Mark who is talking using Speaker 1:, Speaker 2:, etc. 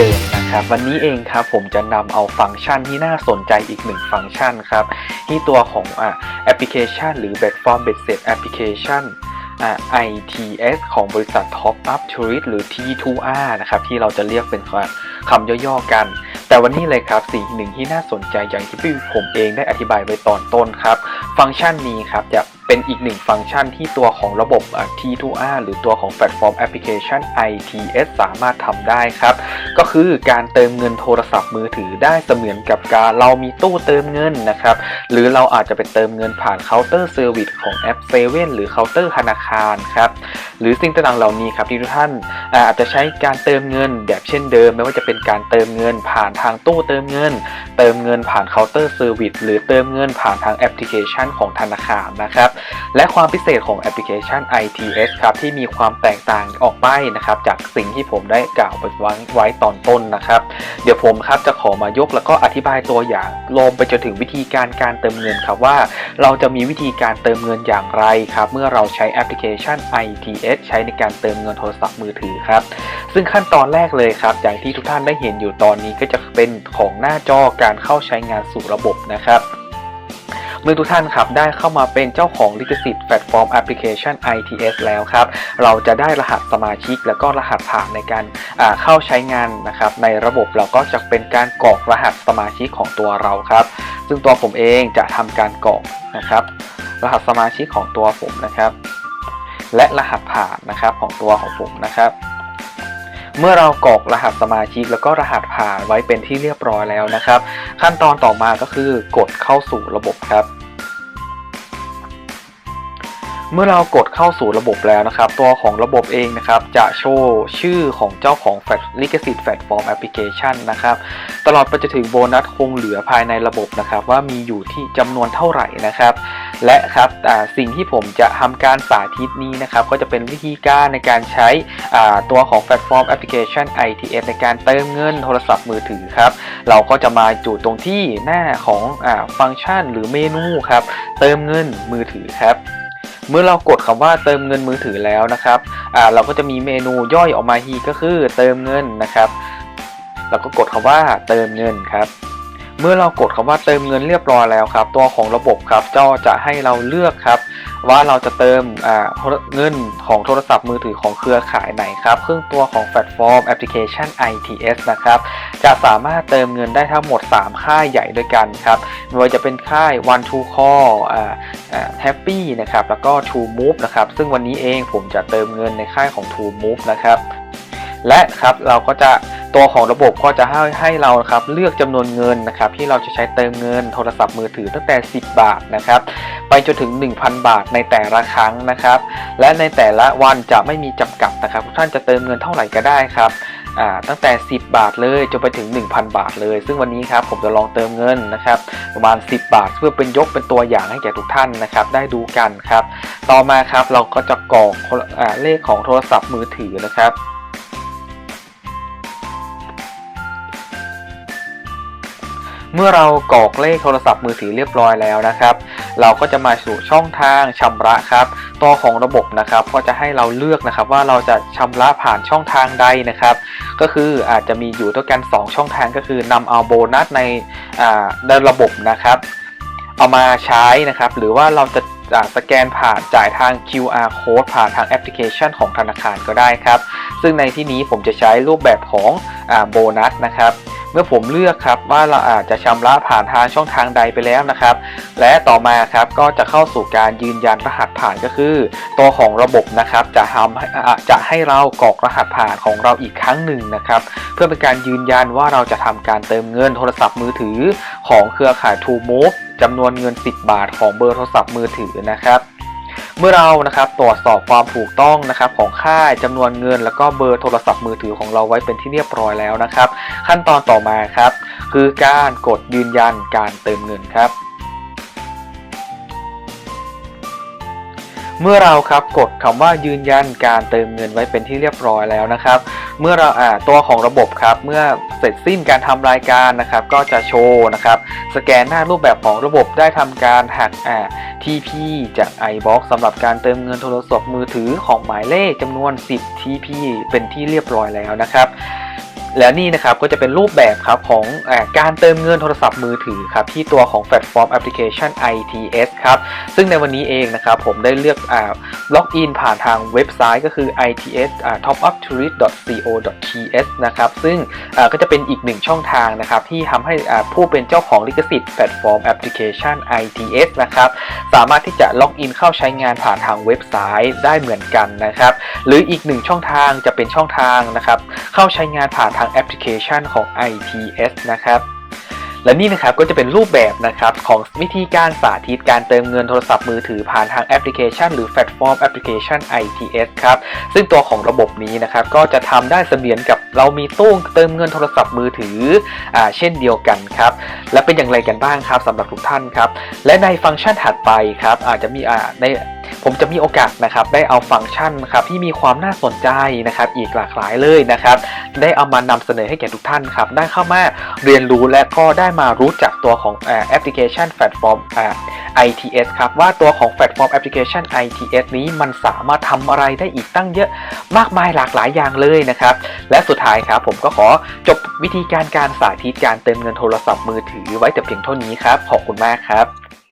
Speaker 1: เดิมนะครับวันนี้เองครับผมจะนำเอาฟังก์ชันที่น่าสนใจอีกหนึ่งฟังก์ชันครับที่ตัวของอแอปพลิเคชัน หรือ Platform b a s e d Application อ่า ITS ของบริษัท Top Up Tourist หรือ T2R นะครับที่เราจะเรียกเป็นคำย่อๆกัน แต่วันนี้เลยครับสิ่งหนึ่งที่น่าสนใจอย่างที่พี่ผมเองได้อธิบายไว้ตอนต้นครับ ฟังก์ชันนี้ครับจะเป็นอีกหนึ่งฟังก์ชันที่ตัวของระบบ T2R หรือตัวของแพลตฟอร์มแอปพลิเคชัน ITS สามารถทำได้ครับ ก็คือการเติมเงินโทรศัพท์มือถือได้เสมือนกับการเรามีตู้เติมเงินนะครับ หรือเราอาจจะไปเติมเงินผ่านเคาน์เตอร์เซอร์วิสของแอปเซเว่นหรือเคาน์เตอร์ธนาคารครับหรือสิ่งต่างๆเหล่านี้ครับที่ทุกท่านอาจจะใช้การเติมเงินแบบเช่นเดิม ไม่ว่าจะเป็นการเติมเงินผ่านทางตู้เติมเงิน เติมเงินผ่านเคาน์เตอร์เซอร์วิสหรือเติมเงินผ่านทางแอปพลิเคชันของธนาคารนะครับและความพิเศษของแอปพลิเคชัน ITS ครับที่มีความแตกต่างออกไปนะครับจากสิ่งที่ผมได้กล่าวไปไว้ตอนต้นนะครับ เดี๋ยวผมครับจะขอมายกแล้วก็อธิบายตัวอย่างรวมไปจนถึงวิธีการการเติมเงินครับว่า เราจะมีวิธีการเติมเงินอย่างไรครับ เมื่อเราใช้แอปพลิเคชัน ITS ใช้ในการเติมเงินโทรศัพท์มือถือครับซึ่งขั้นตอนแรกเลยครับ อย่างที่ทุกท่านได้เห็นอยู่ตอนนี้ก็จะเป็นของหน้าจอการเข้าใช้งานสู่ระบบนะครับ เมื่อทุกท่านครับได้เข้ามาเป็นเจ้าของลิขสิทธิ์แพลตฟอร์มแอปพลิเคชัน ITS แล้วครับ เราจะได้รหัสสมาชิก แล้วก็รหัสผ่านในการเข้าใช้งานนะครับในระบบเราก็จะเป็นการกรอกรหัสสมาชิกของตัวเราครับ ซึ่งตัวผมเองจะทำการกรอกนะครับ รหัสสมาชิกของตัวผมนะครับ และรหัสผ่านนะครับของตัวของผมนะครับ เมื่อเรากรอกรหัสสมาชิกแล้วก็รหัสผ่านไว้เป็นที่เรียบร้อยแล้วนะครับ ขั้นตอนต่อมาก็คือกดเข้าสู่ระบบครับ เมื่อเรากดเข้าสู่ระบบแล้วนะครับ ตัวของระบบเองนะครับ จะโชว์ชื่อของเจ้าของแฟลตลิขสิทธิ์แพลตฟอร์มแอปพลิเคชันนะครับ ตลอดไปจนถึงโบนัสคงเหลือภายในระบบนะครับ ว่ามีอยู่ที่จำนวนเท่าไหร่นะครับ และครับสิ่งที่ผมจะทำการสาธิตนี้นะครับก็จะเป็นวิธีการในการใช้ตัวของแพลตฟอร์มแอปพลิเคชัน ITS ในการเติมเงินโทรศัพท์มือถือครับเราก็จะมาจุดตรงที่หน้าของอฟังก์ชันหรือเมนูครับเติมเงินมือถือครับเมื่อเรากดคำว่าเติมเงินมือถือแล้วนะครับเราก็จะมีเมนูย่อยออกมาทีก็คือเติมเงินนะครับ เราก็กดคำว่าเติมเงินครับ เมื่อเรากดคำว่าเติมเงินเรียบร้อยแล้วครับ ตัวของระบบครับก็จะให้เราเลือกครับ ว่าเราจะเติมเงินของโทรศัพท์มือถือของเครือข่ายไหนครับเครื่องตัวของแพลตฟอร์มแอปพลิเคชัน ITS นะครับ จะสามารถเติมเงินได้ทั้งหมด 3 ค่ายใหญ่ด้วยกันครับไม่ว่าจะเป็นค่าย One to Call แฮปปี้นะครับแล้วก็ To Move นะครับซึ่งวันนี้เองผมจะเติมเงินในค่ายของ To Move นะครับและครับเราก็จะ ตัวของระบบก็จะให้ให้เราครับเลือกจำนวนเงินนะครับที่เราจะใช้เติมเงินโทรศัพท์มือถือตั้งแต่ 10 บาทนะครับไปจนถึง 1,000 บาทในแต่ละครั้งนะครับ และในแต่ละวันจะไม่มีจำกัดนะครับท่านจะเติมเงินเท่าไหร่ก็ได้ครับตั้งแต่ 10 บาทเลยจนไปถึง 1,000 บาทเลย ซึ่งวันนี้ครับผมจะลองเติมเงินนะครับประมาณ 10 บาท เพื่อเป็นยกเป็นตัวอย่างให้แก่ทุกท่านนะครับ ได้ดูกันครับ ต่อมาครับเราก็จะกรอกเลขของโทรศัพท์มือถือนะครับ เมื่อเรากรอกเลขโทรศัพท์มือถือเรียบร้อยแล้วนะครับ เราก็จะมาสู่ช่องทางชำระครับ ตัวของระบบนะครับก็จะให้เราเลือกนะครับว่าเราจะชำระผ่านช่องทางใดนะครับ ก็คืออาจจะมีอยู่ด้วยกัน 2 ช่องทางก็คือนำเอาโบนัสในในระบบนะครับ เอามาใช้นะครับ หรือว่าเราจะสแกนผ่านจ่ายทาง QR code ผ่านทางแอปพลิเคชันของธนาคารก็ได้ครับ ซึ่งในที่นี้ผมจะใช้รูปแบบของโบนัสนะครับ เมื่อผมเลือกครับว่าเราอาจจะชำระผ่านทางช่องทางใดไปแล้วนะครับ และต่อมาครับก็จะเข้าสู่การยืนยันรหัสผ่านก็คือ ตัวของระบบนะครับจะทำจะให้เรากรอกรหัสผ่านของเราอีกครั้งหนึ่งนะครับ เพื่อเป็นการยืนยันว่าเราจะทำการเติมเงินโทรศัพท์มือถือ ของเครือข่าย True Move จำนวนเงิน 10 บาทของเบอร์โทรศัพท์มือถือนะครับ เมื่อเรานะครับตรวจสอบความถูกต้องนะครับของค่ายจำนวนเงิน แล้วก็เบอร์โทรศัพท์มือถือของเราไว้เป็นที่เรียบร้อยแล้วนะครับ ขั้นตอนต่อมาครับคือการกดยืนยันการเติมเงินครับ เมื่อเราครับกดคำว่ายืนยันการเติมเงินไว้เป็นที่เรียบร้อยแล้วนะครับ เมื่อเราอ่าตัวของระบบครับ เมื่อเสร็จสิ้นการทำรายการนะครับ ก็จะโชว์นะครับ สแกนหน้ารูปแบบของระบบได้ทำการหักอ่า TP จาก iBox สำหรับการเติมเงินโทรศัพท์มือถือของหมายเลขจำนวน 10 TP เป็นที่เรียบร้อยแล้วนะครับแล้วนี่นะครับก็จะเป็นรูปแบบครับของอการเติมเงินโทรศัพท์มือถือครับที่ตัวของแพลตฟอร์มแอปพลิเคชัน ITS ครับซึ่งในวันนี้เองนะครับผมได้เลือก ล็อกอินผ่านทางเว็บไซต์ก็คือ its topuptourist.co.th นะครับซึ่งก็จะเป็นอีกหนึ่งช่องทางนะครับที่ทำให้ผู้เป็นเจ้าของลิขสิทธิ์แพลตฟอร์มแอปพลิเคชัน ITS นะครับสามารถที่จะล็อกอินเข้าใช้งานผ่านทางเว็บไซต์ได้เหมือนกันนะครับหรืออีกหนึ่งช่องทางจะเป็นช่องทางนะครับเข้าใช้งานผ่านทางแอปพลิเคชันของ ITS นะครับ และนี่นะครับก็จะเป็นรูปแบบนะครับของวิธีการสาธิตการเติมเงินโทรศัพท์มือถือผ่านทางแอปพลิเคชัน หรือแพลตฟอร์มแอปพลิเคชัน ITS ครับซึ่งตัวของระบบนี้นะครับก็จะทำได้เสมือนกับเรามีตู้เติมเงินโทรศัพท์มือถืออ่าเช่นเดียวกันครับและเป็นอย่างไรกันบ้างครับสำหรับทุกท่านครับและในฟังก์ชันถัดไปครับอาจจะมีอ่าในผมจะมีโอกาสนะครับได้เอาฟังก์ชันครับที่มีความน่าสนใจนะครับอีกหลากหลายเลยนะครับได้เอามานำเสนอให้แก่ทุกท่านครับได้เข้ามาเรียนรู้และก็ได้มารู้จักตัวของแอปพลิเคชันแพลตฟอร์มอ่า ITS ครับว่าตัวของแพลตฟอร์มแอปพลิเคชัน ITS นี้มันสามารถทำอะไรได้อีกตั้งเยอะมากมายหลากหลายอย่างเลยนะครับและสุดท้ายครับผมก็ขอจบวิธีการการสาธิตการเติมเงินโทรศัพท์มือถือไว้แต่เพียงเท่านี้ครับขอบคุณมากครับ